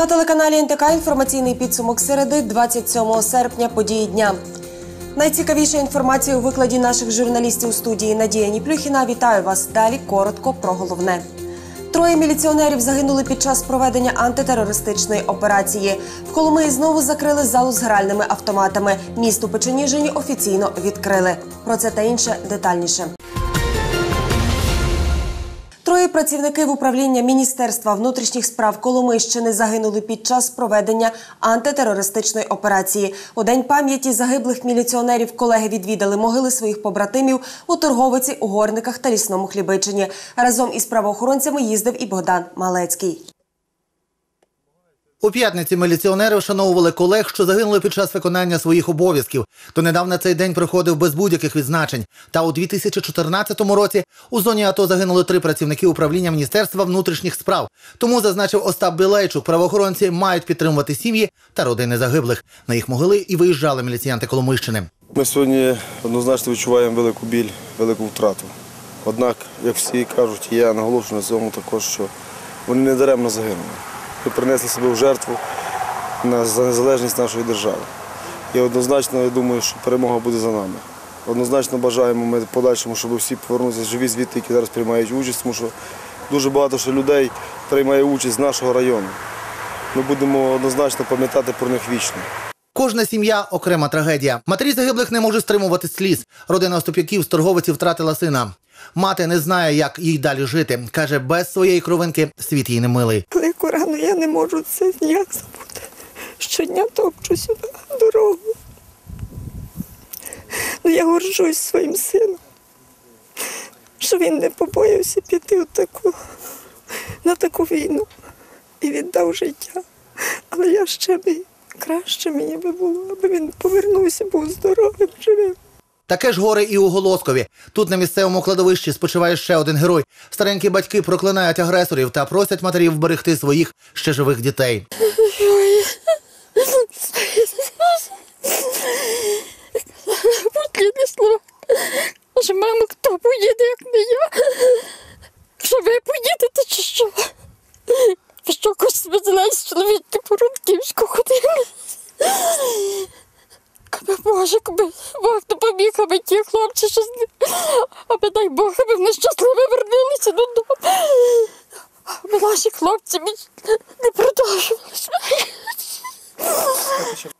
На телеканалі НТК інформаційний підсумок середи 27 серпня події дня. Найцікавіша інформація у викладі наших журналістів у студії Надія Ніплюхіна. Вітаю вас. Далі коротко про головне. Троє міліціонерів загинули під час проведення антитерористичної операції. В Коломиї знову закрили залу з гральними автоматами. Місту Печеніжині офіційно відкрили. Про це та інше детальніше. Троє працівників управління Міністерства внутрішніх справ Коломийщини загинули під час проведення антитерористичної операції. У день пам'яті загиблих міліціонерів колеги відвідали могили своїх побратимів у торговиці, у горниках та лісному хлібичині. Разом із правоохоронцями їздив і Богдан Малецький. У п'ятниці міліціонери вшановували колег, що загинули під час виконання своїх обов'язків. Донедавна цей день проходив без будь-яких відзначень. Та у 2014 році у зоні АТО загинули три працівники управління Міністерства внутрішніх справ. Тому зазначив Остап Білейчук, правоохоронці мають підтримувати сім'ї та родини загиблих. На їх могили і виїжджали міліціянти Коломийщини. Ми сьогодні однозначно відчуваємо велику біль, велику втрату. Однак, як всі кажуть, я наголошую на цьому також, що вони не даремно загинули. Ми принесли себе в жертву за незалежність нашої держави. І однозначно, я думаю, що перемога буде за нами. Однозначно бажаємо ми подальшому, щоб всі повернулися живі звідти, які зараз приймають участь, тому що дуже багато ще людей приймає участь з нашого району. Ми будемо однозначно пам'ятати про них вічно. Кожна сім'я окрема трагедія. Матері загиблих не можуть стримувати сліз. Родина Остап'яків з торговиці втратила сина. Мати не знає, як їй далі жити. каже, без своєї кровинки світ їй не милий. Велику рану я не можу це ніяк забути. Щодня топчу сюди дорогу. Ну, я горжусь своїм сином, що він не побоявся піти в таку, на таку війну і віддав життя. Але я ще би краще мені би було, аби він повернувся, був здоровим, живим. Таке ж горе і у Голоскові. Тут на місцевому кладовищі спочиває ще один герой. Старенькі батьки проклинають агресорів та просять матерів вберегти своїх ще живих дітей. Каже, мамо, хто поїде, як не я? Що ви поїдете чи що? Ви що, косми знаєш, чоловіки по Рудківську ходили? Аби Боже, аби Бог допоміг, аби ті хлопці не... Аби дай Бог, аби вони щасливо вернулися додому. Аби наші хлопці не продовжувалися.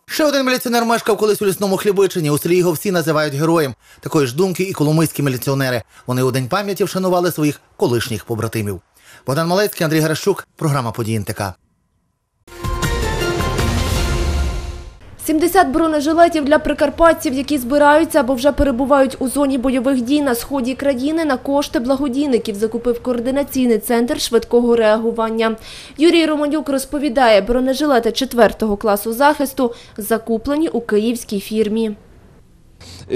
Ще один міліціонер мешкав колись у лісному хлібичині. У селі його всі називають героєм. Такої ж думки і коломийські міліціонери. Вони у день пам'яті вшанували своїх колишніх побратимів. Богдан Малецький, Андрій Гаращук, програма «Події НТК». 70 бронежилетів для прикарпатців, які збираються або вже перебувають у зоні бойових дій на сході країни, на кошти благодійників закупив координаційний центр швидкого реагування. Юрій Романюк розповідає, бронежилети 4 класу захисту закуплені у київській фірмі.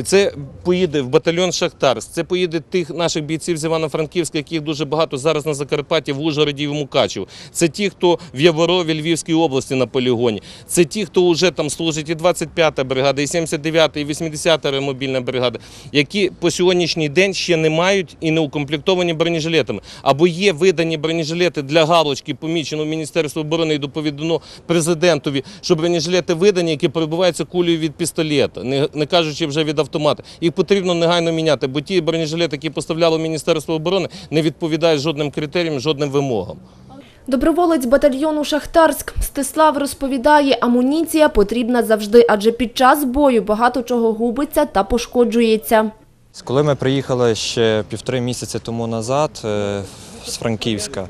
Це поїде в батальйон Шахтарськ, це поїде тих наших бійців з Івано-Франківська, яких дуже багато зараз на Закарпатті, в Ужгороді і в Мукачево. Це ті, хто в Яворові, Львівській області на полігоні. Це ті, хто вже там служить і 25-та бригада, і 79-та, і 80-та мобільна бригада, які по сьогоднішній день ще не мають і не укомплектовані бронежилетами. Або є видані бронежилети для галочки, помічено в Міністерство оборони і доповідано президентові, що бронежилети видані, які перебуваються кулею від пістолета, не кажучи вже від автомата. Їх потрібно негайно міняти, бо ті бронежилети, які поставляло Міністерство оборони, не відповідають жодним критеріям, жодним вимогам. Доброволець батальйону Шахтарськ Стислав розповідає, амуніція потрібна завжди, адже під час бою багато чого губиться та пошкоджується. Коли ми приїхали ще півтори місяці тому назад е, з Франківська,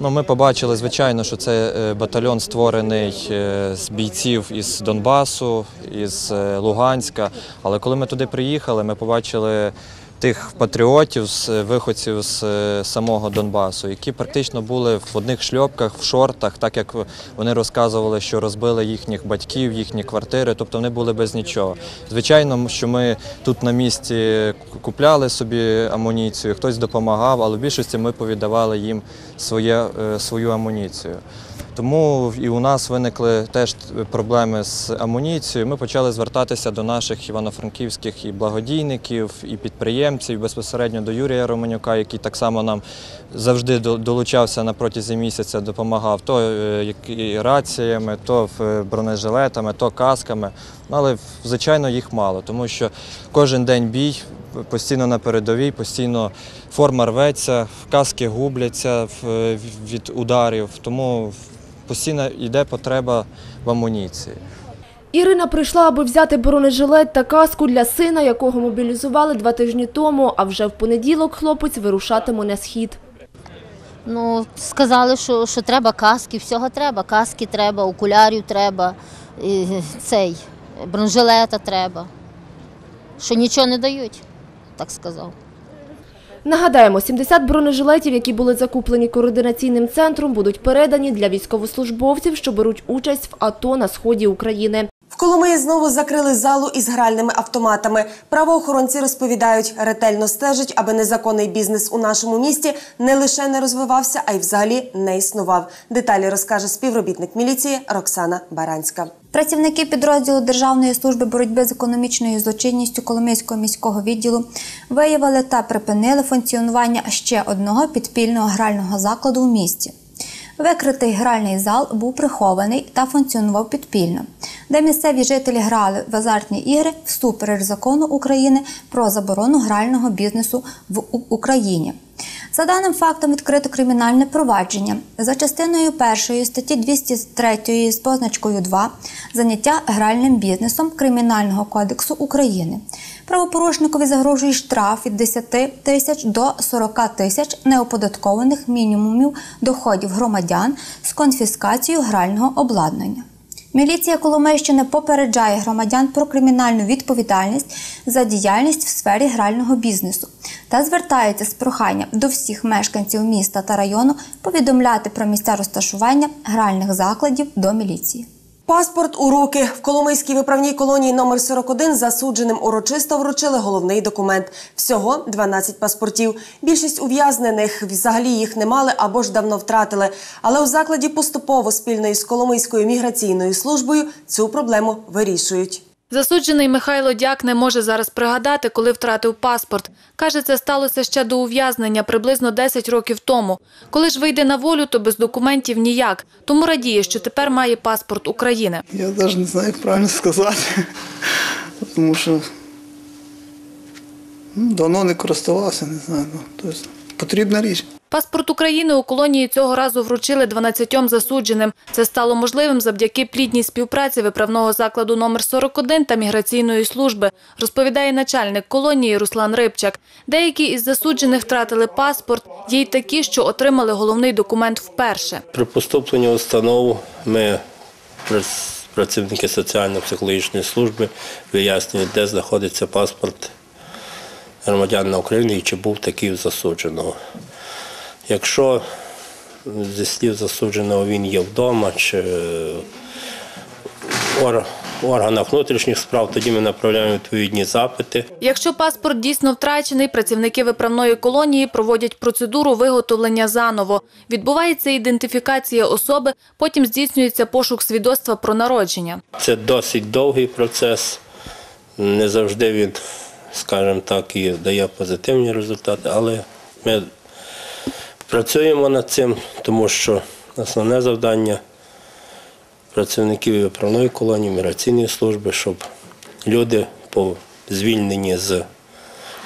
ну, ми побачили, звичайно, що це е, батальйон створений е, з бійців із Донбасу, із е, Луганська. Але коли ми туди приїхали, ми побачили тих патріотів, з виходців з е, самого Донбасу, які практично були в одних шльопках, в шортах, так як вони розказували, що розбили їхніх батьків, їхні квартири, тобто вони були без нічого. Звичайно, що ми тут на місці купляли собі амуніцію, хтось допомагав, але в більшості ми повіддавали їм своє, е, свою амуніцію. Тому і у нас виникли теж проблеми з амуніцією. Ми почали звертатися до наших івано-франківських і благодійників, і підприємців, безпосередньо до Юрія Романюка, який так само нам завжди долучався на протязі місяця, допомагав то е, раціями, то е, бронежилетами, то касками. Але звичайно їх мало, тому що кожен день бій, постійно на передовій, постійно форма рветься, каски губляться від ударів, тому постійно йде потреба в амуніції. Ірина прийшла, аби взяти бронежилет та каску для сина, якого мобілізували два тижні тому, а вже в понеділок хлопець вирушатиме на схід. Ну, сказали, що, що треба каски, всього треба. Каски треба, окулярів треба, і цей, бронежилета треба. Що нічого не дають, так сказав. Нагадаємо, 70 бронежилетів, які були закуплені координаційним центром, будуть передані для військовослужбовців, що беруть участь в АТО на сході України. Коломиї знову закрили залу із гральними автоматами. Правоохоронці розповідають, ретельно стежать, аби незаконний бізнес у нашому місті не лише не розвивався, а й взагалі не існував. Деталі розкаже співробітник міліції Роксана Баранська. Працівники підрозділу Державної служби боротьби з економічною злочинністю Коломийського міського відділу виявили та припинили функціонування ще одного підпільного грального закладу в місті. Викритий гральний зал був прихований та функціонував підпільно, де місцеві жителі грали в азартні ігри всупереч закону України про заборону грального бізнесу в Україні. За даним фактом відкрито кримінальне провадження за частиною першої статті 203 з позначкою 2 заняття гральним бізнесом Кримінального кодексу України. Правопорушникові загрожує штраф від 10 тисяч до 40 тисяч неоподаткованих мінімумів доходів громадян з конфіскацією грального обладнання. Міліція Коломийщини попереджає громадян про кримінальну відповідальність за діяльність в сфері грального бізнесу та звертається з проханням до всіх мешканців міста та району повідомляти про місця розташування гральних закладів до міліції. Паспорт у руки в Коломийській виправній колонії номер 41 засудженим урочисто вручили головний документ. Всього 12 паспортів. Більшість ув'язнених взагалі їх не мали або ж давно втратили. Але у закладі поступово спільної з Коломийською міграційною службою цю проблему вирішують. Засуджений Михайло Дяк не може зараз пригадати, коли втратив паспорт. Каже, це сталося ще до ув'язнення приблизно 10 років тому. Коли ж вийде на волю, то без документів ніяк. Тому радіє, що тепер має паспорт України. Я навіть не знаю, як правильно сказати. Тому що ну, давно не користувався, не знаю. Тобто, потрібна річ. Паспорт України у колонії цього разу вручили 12 засудженим. Це стало можливим завдяки плідній співпраці виправного закладу номер 41 та міграційної служби, розповідає начальник колонії Руслан Рибчак. Деякі із засуджених втратили паспорт, є й такі, що отримали головний документ вперше. При поступленні в установу ми, працівники соціально-психологічної служби, вияснюють, де знаходиться паспорт громадянина України і чи був такий засудженого. Якщо зі слів засудженого він є вдома чи в органах внутрішніх справ, тоді ми направляємо відповідні запити. Якщо паспорт дійсно втрачений, працівники виправної колонії проводять процедуру виготовлення заново. Відбувається ідентифікація особи, потім здійснюється пошук свідоцтва про народження. Це досить довгий процес. Не завжди він, скажімо так, і дає позитивні результати, але ми працюємо над цим, тому що основне завдання працівників виправної колонії, міграційної служби, щоб люди по звільненні з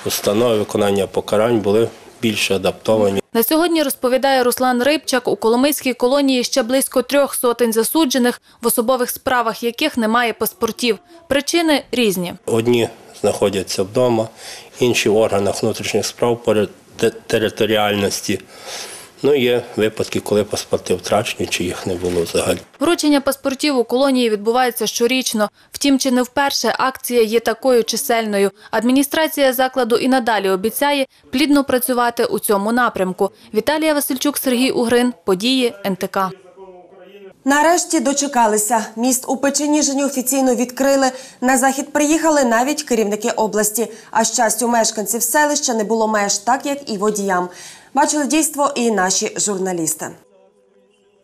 установи виконання покарань були більш адаптовані. На сьогодні, розповідає Руслан Рибчак, у Коломийській колонії ще близько трьох сотень засуджених, в особових справах яких немає паспортів. Причини різні. Одні знаходяться вдома, інші в органах внутрішніх справ по територіальності. Ну, є випадки, коли паспорти втрачені, чи їх не було взагалі. Вручення паспортів у колонії відбувається щорічно. Втім, чи не вперше акція є такою чисельною. Адміністрація закладу і надалі обіцяє плідно працювати у цьому напрямку. Віталія Васильчук, Сергій Угрин. Події НТК. Нарешті дочекалися. Міст у Печеніжині офіційно відкрили. На захід приїхали навіть керівники області. А щастю мешканців селища не було меж, так як і водіям. Бачили дійство і наші журналісти.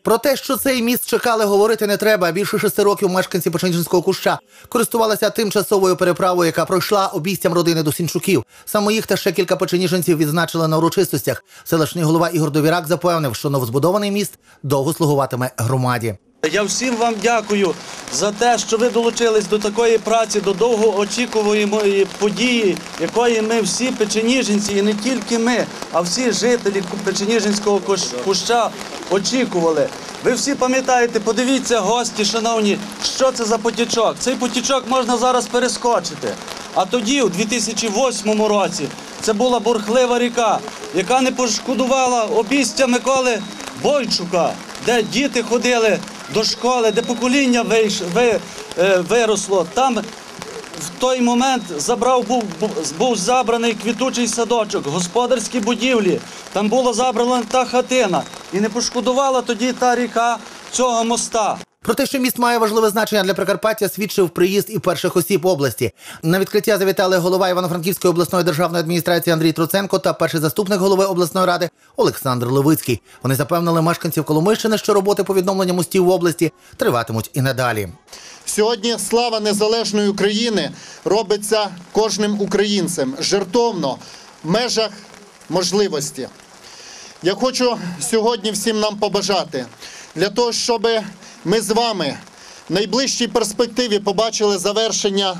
Про те, що цей міст чекали, говорити не треба. Більше шести років мешканці Печенчинського куща користувалися тимчасовою переправою, яка пройшла обійстям родини Досінчуків. Саме їх та ще кілька печеніженців відзначили на урочистостях. Селищний голова Ігор Довірак запевнив, що новозбудований міст довго слугуватиме громаді. Я всім вам дякую за те, що ви долучились до такої праці, до довгоочікуваної події, якої ми всі печеніженці, і не тільки ми, а всі жителі Печеніжинського куща очікували. Ви всі пам'ятаєте, подивіться, гості, шановні, що це за потічок. Цей потічок можна зараз перескочити. А тоді, у 2008 році, це була бурхлива ріка, яка не пошкодувала обійстя Миколи Бойчука, де діти ходили до школи, де покоління вийш, ви, е, виросло. Там в той момент забрав, був, був забраний квітучий садочок, господарські будівлі. Там була забрана та хатина. І не пошкодувала тоді та ріка цього моста. Про те, що міст має важливе значення для Прикарпаття, свідчив приїзд і перших осіб області. На відкриття завітали голова Івано-Франківської обласної державної адміністрації Андрій Троценко та перший заступник голови обласної ради Олександр Левицький. Вони запевнили мешканців Коломийщини, що роботи по відновленню мостів в області триватимуть і надалі. Сьогодні слава незалежної України робиться кожним українцем жертовно в межах можливості. Я хочу сьогодні всім нам побажати для того, щоб ми з вами в найближчій перспективі побачили завершення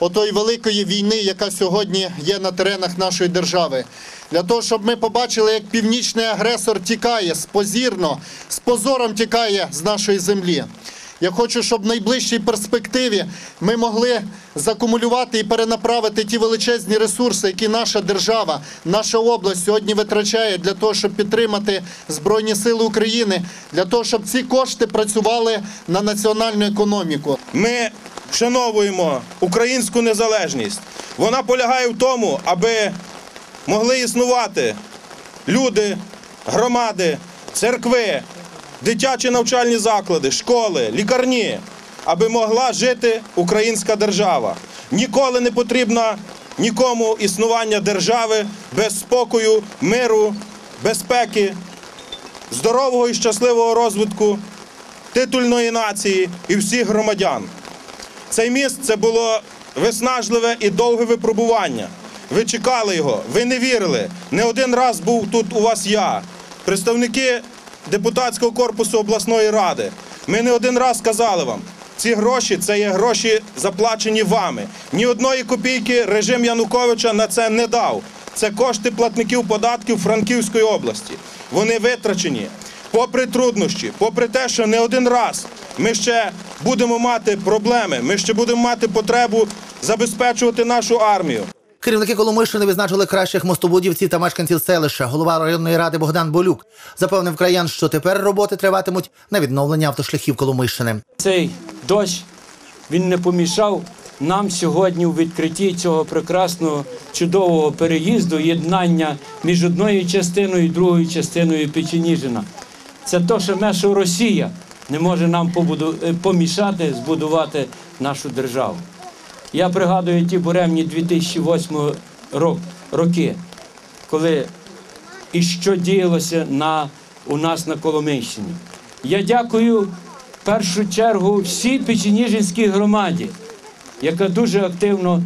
отої великої війни, яка сьогодні є на теренах нашої держави. Для того, щоб ми побачили, як північний агресор тікає спозірно, з позором тікає з нашої землі. Я хочу, щоб в найближчій перспективі ми могли закумулювати і перенаправити ті величезні ресурси, які наша держава, наша область сьогодні витрачає для того, щоб підтримати Збройні Сили України, для того, щоб ці кошти працювали на національну економіку. Ми вшановуємо українську незалежність. Вона полягає в тому, аби могли існувати люди, громади, церкви, дитячі навчальні заклади, школи, лікарні, аби могла жити українська держава. Ніколи не потрібно нікому існування держави без спокою, миру, безпеки, здорового і щасливого розвитку титульної нації і всіх громадян. Цей міст це було виснажливе і довге випробування. Ви чекали його, ви не вірили. Не один раз був тут у вас я, представники депутатського корпусу обласної ради. Ми не один раз казали вам, ці гроші це є гроші заплачені вами. Ні одної копійки режим Януковича на це не дав. Це кошти платників податків Франківської області. Вони витрачені. Попри труднощі, попри те, що не один раз ми ще будемо мати проблеми, ми ще будемо мати потребу забезпечувати нашу армію. Керівники Коломийщини відзначили кращих мостобудівців та мешканців селища. Голова районної ради Богдан Болюк запевнив краян, що тепер роботи триватимуть на відновлення автошляхів Коломийщини. Цей дощ він не помішав нам сьогодні у відкритті цього прекрасного чудового переїзду, єднання між одною частиною і другою частиною Печеніжина. Це то, що наша Росія не може нам побуду- помішати збудувати нашу державу. Я пригадую ті буремні 2008 рок, роки, коли і що діялося на, у нас на Коломийщині. Я дякую в першу чергу всій Печеніжинській громаді, яка дуже активно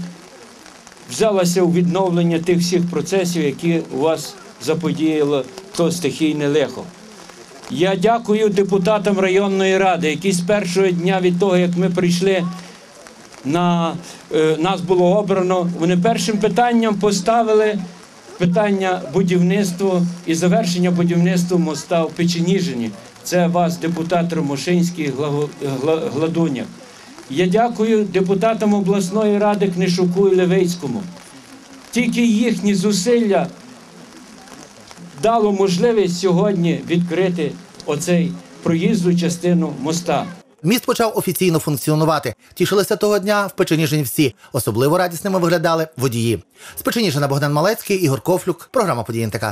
взялася у відновлення тих всіх процесів, які у вас заподіяло то стихійне лихо. Я дякую депутатам районної ради, які з першого дня від того, як ми прийшли на е, нас було обрано. Вони першим питанням поставили питання будівництва і завершення будівництва моста в Печеніжині. Це вас, депутат Ромошинський, Глаго- Гла- Гладуняк. Я дякую депутатам обласної ради Книшуку і Левицькому. Тільки їхні зусилля дало можливість сьогодні відкрити оцей проїзду частину моста. Міст почав офіційно функціонувати. Тішилися того дня в Печеніжині всі. Особливо радісними виглядали водії. З Печеніжина Богдан Малецький, Ігор Кофлюк. Програма «Події НТК».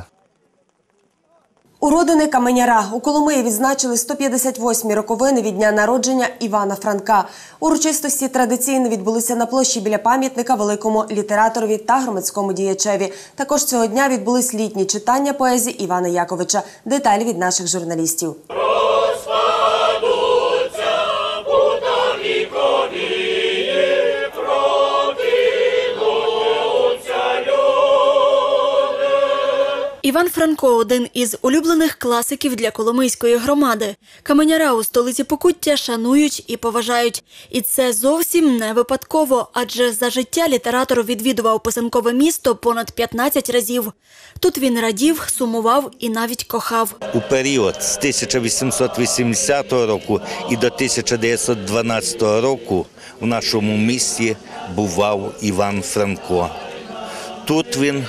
У родини Каменяра у Коломиї відзначили 158-мі роковини від дня народження Івана Франка. Урочистості традиційно відбулися на площі біля пам'ятника великому літераторові та громадському діячеві. Також цього дня відбулись літні читання поезії Івана Яковича. Деталі від наших журналістів. Іван Франко один із улюблених класиків для Коломийської громади. Каменяра у столиці Покуття шанують і поважають. І це зовсім не випадково, адже за життя літератор відвідував писанкове місто понад 15 разів. Тут він радів, сумував і навіть кохав. У період з 1880 року і до 1912 року в нашому місті бував Іван Франко. Тут він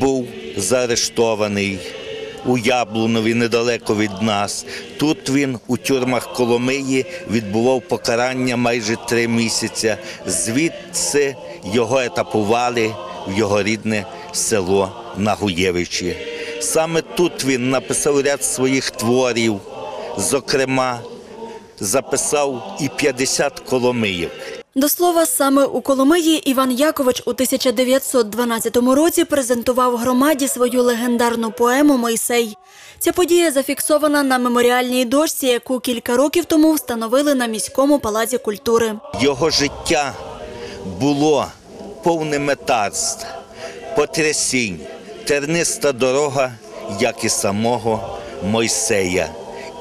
був заарештований у Яблунові недалеко від нас. Тут він у тюрмах Коломиї відбував покарання майже три місяці. Звідси його етапували в його рідне село Нагуєвичі. Саме тут він написав ряд своїх творів, зокрема, записав і 50 коломиїв. До слова, саме у Коломиї Іван Якович у 1912 році презентував громаді свою легендарну поему Мойсей. Ця подія зафіксована на меморіальній дошці, яку кілька років тому встановили на міському палаці культури. Його життя було повне метарств, потрясінь, терниста дорога, як і самого Мойсея.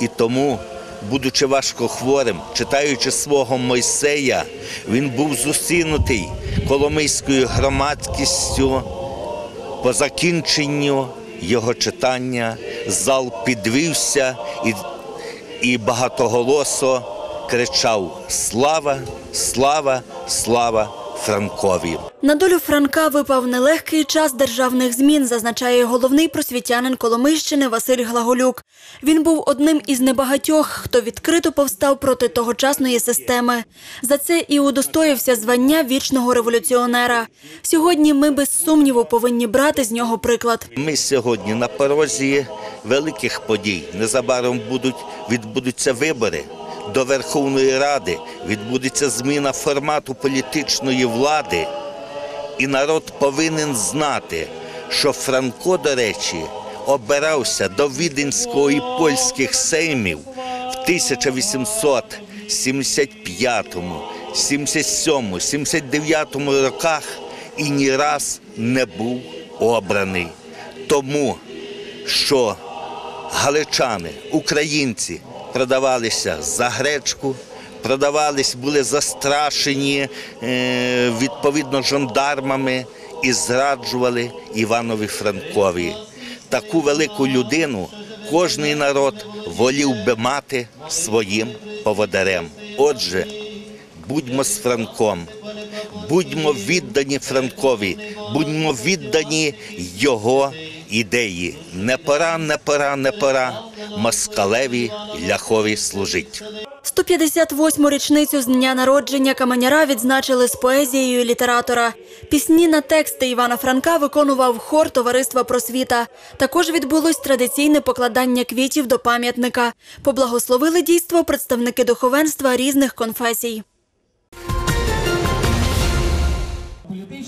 І тому, будучи важко хворим, читаючи свого Мойсея, він був зустрінутий коломийською громадськістю. По закінченню його читання. Зал підвівся і, і багатоголосо кричав Слава, слава, слава Франкові! На долю Франка випав нелегкий час державних змін, зазначає головний просвітянин Коломийщини Василь Глаголюк. Він був одним із небагатьох, хто відкрито повстав проти тогочасної системи. За це і удостоївся звання вічного революціонера. Сьогодні ми без сумніву повинні брати з нього приклад. Ми сьогодні на порозі великих подій. Незабаром будуть відбудуться вибори до Верховної Ради, відбудеться зміна формату політичної влади. І народ повинен знати, що Франко, до речі, обирався до віденського і польських сеймів в 1875, 77, 79 роках і ні раз не був обраний. Тому що галичани, українці продавалися за гречку, продавались, були застрашені е, відповідно жандармами і зраджували Іванові Франкові. Таку велику людину кожний народ волів би мати своїм поводарем. Отже, будьмо з Франком, будьмо віддані Франкові, будьмо віддані його ідеї. Не пора, не пора, не пора москалеві ляхові служить. 158-му річницю з дня народження Каменяра відзначили з поезією літератора. Пісні на тексти Івана Франка виконував хор товариства просвіта. Також відбулось традиційне покладання квітів до пам'ятника. Поблагословили дійство представники духовенства різних конфесій.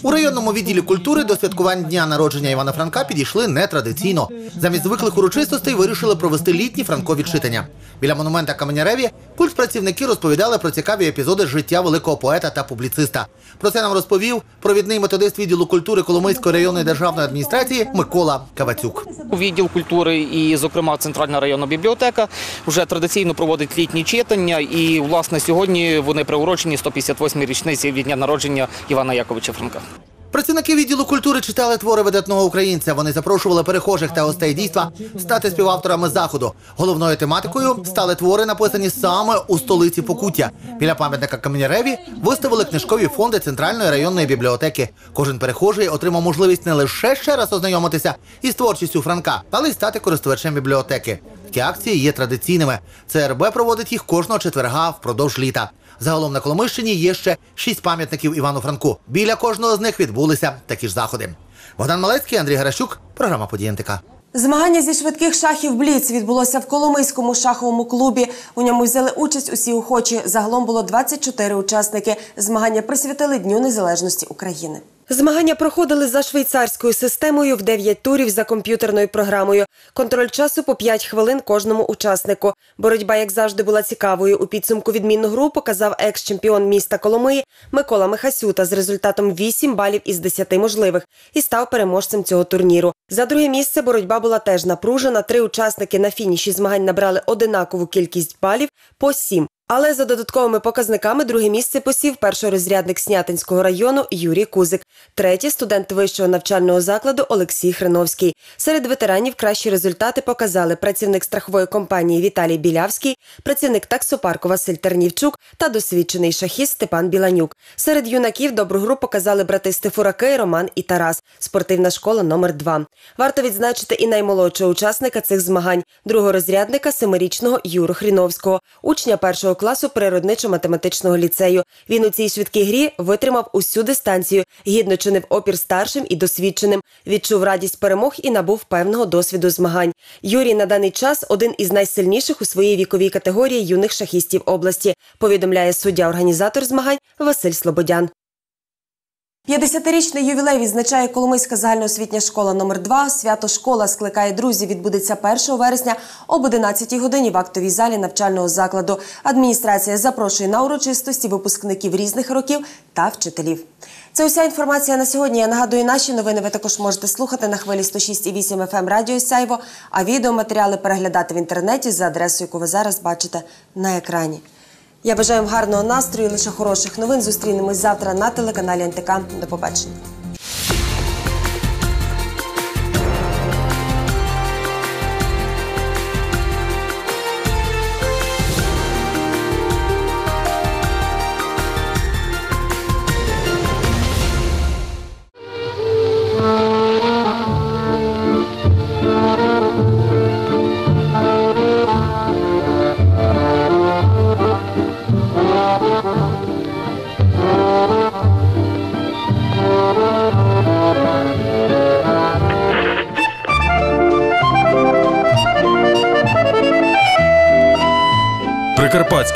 У районному відділі культури до святкувань дня народження Івана Франка підійшли нетрадиційно. Замість звиклих урочистостей вирішили провести літні франкові читання. Біля монумента Каменяреві культпрацівники розповідали про цікаві епізоди життя великого поета та публіциста. Про це нам розповів провідний методист відділу культури Коломийської районної державної адміністрації Микола Кавацюк. Відділ культури і, зокрема, центральна районна бібліотека вже традиційно проводить літні читання. І, власне, сьогодні вони приурочені 158-й річниці від дня народження Івана Яковича Франка. Працівники відділу культури читали твори видатного українця. Вони запрошували перехожих та гостей дійства стати співавторами заходу. Головною тематикою стали твори, написані саме у столиці Покуття. Біля пам'ятника Кам'яняреві виставили книжкові фонди центральної районної бібліотеки. Кожен перехожий отримав можливість не лише ще раз ознайомитися із творчістю Франка, але й стати користувачем бібліотеки. Такі акції є традиційними. ЦРБ проводить їх кожного четверга впродовж літа. Загалом на Коломищині є ще шість пам'ятників Івану Франку. Біля кожного з них відбулися такі ж заходи. Богдан Малецький, Андрій Гаращук, програма «Події НТК». Змагання зі швидких шахів Бліц відбулося в Коломийському шаховому клубі. У ньому взяли участь усі охочі. Загалом було 24 учасники. Змагання присвятили Дню Незалежності України. Змагання проходили за швейцарською системою в 9 турів за комп'ютерною програмою. Контроль часу по 5 хвилин кожному учаснику. Боротьба, як завжди, була цікавою. У підсумку відмінну гру показав екс-чемпіон міста Коломиї Микола Михасюта з результатом 8 балів із 10 можливих і став переможцем цього турніру. За друге місце боротьба була теж напружена. Три учасники на фініші змагань набрали одинакову кількість балів по 7. Але за додатковими показниками друге місце посів першорозрядник Снятинського району Юрій Кузик, третє студент вищого навчального закладу Олексій Хреновський. Серед ветеранів кращі результати показали працівник страхової компанії Віталій Білявський, працівник таксопарку Василь Тернівчук та досвідчений шахіст Степан Біланюк. Серед юнаків добру гру показали брати Стефураки, Роман і Тарас. Спортивна школа номер 2 Варто відзначити і наймолодшого учасника цих змагань, другорозрядника семирічного Юру Хріновського, учня першого класу природничо-математичного ліцею. Він у цій швидкій грі витримав усю дистанцію, гідно чинив опір старшим і досвідченим, відчув радість перемог і набув певного досвіду змагань. Юрій на даний час один із найсильніших у своїй віковій категорії юних шахістів області. Повідомляє суддя-організатор змагань Василь Слободян. 50-річний ювілей відзначає Коломийська загальноосвітня школа номер 2 Свято школа скликає друзів. Відбудеться 1 вересня об 11 годині в актовій залі навчального закладу. Адміністрація запрошує на урочистості випускників різних років та вчителів. Це уся інформація на сьогодні. Я нагадую, наші новини ви також можете слухати на хвилі 106,8 FM Радіо Сяйво, а відеоматеріали переглядати в інтернеті за адресою, яку ви зараз бачите на екрані. Я бажаю вам гарного настрою, лише хороших новин. Зустрінемось завтра на телеканалі НТК. До побачення.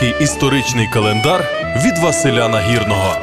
Прикарпатський історичний календар від Василя Нагірного.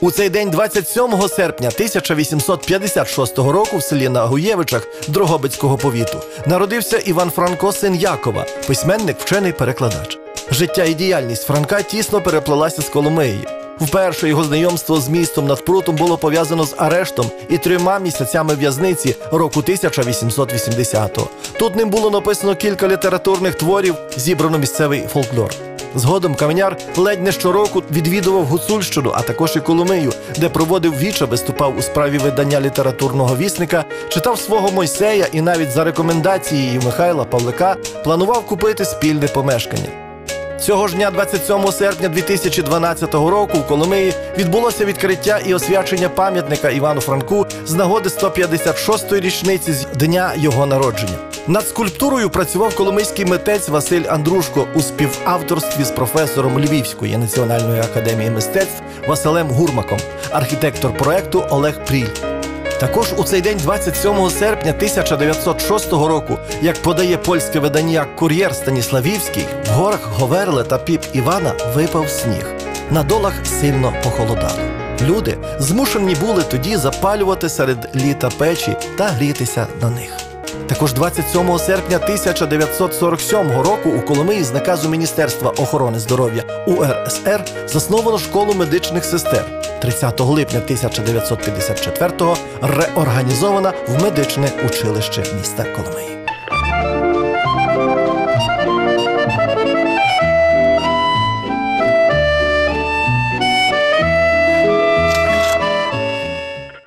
У цей день, 27 серпня 1856 року, в селі Нагуєвичах Дрогобицького повіту, народився Іван Франко, син Якова, письменник, вчений перекладач. Життя і діяльність Франка тісно переплелася з Коломиєю. Вперше його знайомство з містом над прутом було пов'язано з арештом і трьома місяцями в'язниці року 1880-го. Тут ним було написано кілька літературних творів, зібрано місцевий фольклор. Згодом каменяр ледь не щороку відвідував Гуцульщину, а також і Коломию, де проводив віча, виступав у справі видання літературного вісника, читав свого Мойсея і навіть за рекомендацією Михайла Павлика планував купити спільне помешкання. Цього ж дня, 27 серпня 2012 року, у Коломиї відбулося відкриття і освячення пам'ятника Івану Франку з нагоди 156-ї річниці з дня його народження. Над скульптурою працював коломийський митець Василь Андрушко у співавторстві з професором Львівської національної академії мистецтв Василем Гурмаком, архітектор проекту Олег Пріль. Також у цей день, 27 серпня 1906 року, як подає польське видання Кур'єр Станіславівський, в горах Говерле та Піп Івана випав сніг. На долах сильно похолодало. Люди змушені були тоді запалювати серед літа печі та грітися на них. Також 27 серпня 1947 року у Коломиї з наказу Міністерства охорони здоров'я УРСР засновано школу медичних сестер. 30 липня 1954-го реорганізована в медичне училище міста Коломиї.